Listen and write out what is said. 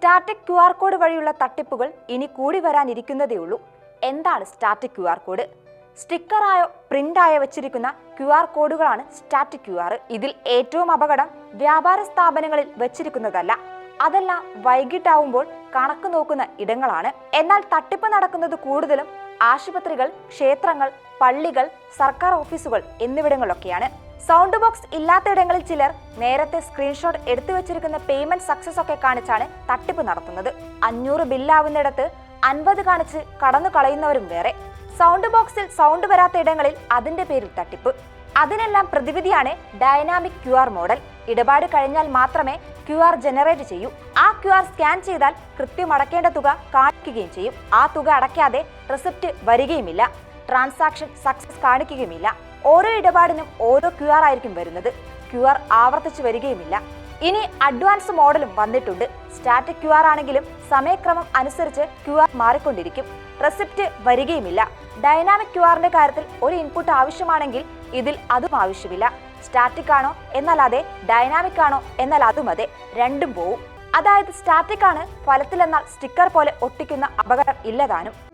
Static Q R code വഴിയുള്ള തട്ടിപ്പുകൾ ഇനി കൂടി വരാനിരിക്കുന്നതേയുള്ളൂ എന്താണ് സ്റ്റാറ്റിക് ക്യു ആർ കോഡ്? സ്റ്റിക്കറായോ പ്രിന്റായോ വെച്ചിരിക്കുന്ന ക്യു ആർ കോഡുകളാണ് സ്റ്റാറ്റിക് ക്യു ആർ. ഇതിൽ ഏറ്റവും അപകടം വ്യാപാര സ്ഥാപനങ്ങളിൽ വെച്ചിരിക്കുന്നതല്ല. അതെല്ലാം വൈകിട്ടാവുമ്പോൾ കണക്ക് നോക്കുന്ന ഇടങ്ങളാണ്. എന്നാൽ തട്ടിപ്പ് നടക്കുന്നത് കൂടുതലും ആശുപത്രികൾ ക്ഷേത്രങ്ങൾ പള്ളികൾ സർക്കാർ ഓഫീസുകൾ എന്നിവിടങ്ങളിലൊക്കെയാണ്. സൗണ്ട് ബോക്സ് ഇല്ലാത്തയിടങ്ങളിൽ ചിലർ നേരത്തെ സ്ക്രീൻഷോട്ട് എടുത്തു വെച്ചിരിക്കുന്ന പേയ്മെന്റ് സക്സസ് ഒക്കെ കാണിച്ചാണ് തട്ടിപ്പ് നടത്തുന്നത്. അഞ്ഞൂറ് ബില്ലാവുന്നിടത്ത് അൻപത് കാണിച്ച് കടന്നു കളയുന്നവരും വേറെ. സൗണ്ട് ബോക്സിൽ സൗണ്ട് വരാത്ത ഇടങ്ങളിൽ അതിന്റെ പേരിൽ തട്ടിപ്പ്. അതിനെല്ലാം പ്രതിവിധിയാണ് ഡൈനാമിക് ക്യു ആർ മോഡൽ ഇടപാട് കഴിഞ്ഞാൽ മാത്രമേ ക്യു ആർ ജനറേറ്റ് ചെയ്യൂ. ആ ക്യു ആർ സ്കാൻ ചെയ്താൽ കൃത്യം അടക്കേണ്ട തുക കാണിക്കുകയും ചെയ്യും. ആ തുക അടയ്ക്കാതെ റെസിപ്റ്റ് വരികയുമില്ല. ട്രാൻസാക്ഷൻ സക്സസ് കാണിക്കുകയുമില്ല. ഓരോ ഇടപാടിനും ഓരോ ക്യു ആർ ആയിരിക്കും വരുന്നത്. ക്യു ആർ ആവർത്തിച്ച് വരികയുമില്ല. ഇനി അഡ്വാൻസ് മോഡലും വന്നിട്ടുണ്ട്. സ്റ്റാറ്റിക് ക്യു ആർ ആണെങ്കിലും സമയക്രമം അനുസരിച്ച് ക്യു ആർ മാറിക്കൊണ്ടിരിക്കും. റെസിപ്റ്റ് വരികയുമില്ല. ഡൈനാമിക് ക്യു ആറിന്റെ കാര്യത്തിൽ ഒരു ഇൻപുട്ട് ആവശ്യമാണെങ്കിൽ ഇതിൽ അതും ആവശ്യമില്ല. സ്റ്റാറ്റിക് ആണോ എന്നാൽ അതെ. ഡൈനാമിക് ആണോ എന്നാൽ അതും അതെ. രണ്ടും പോവും. അതായത് സ്റ്റാറ്റിക് ആണ് ഫലത്തിലെന്നാൽ സ്റ്റിക്കർ പോലെ ഒട്ടിക്കുന്ന അപകടം ഇല്ലതാനും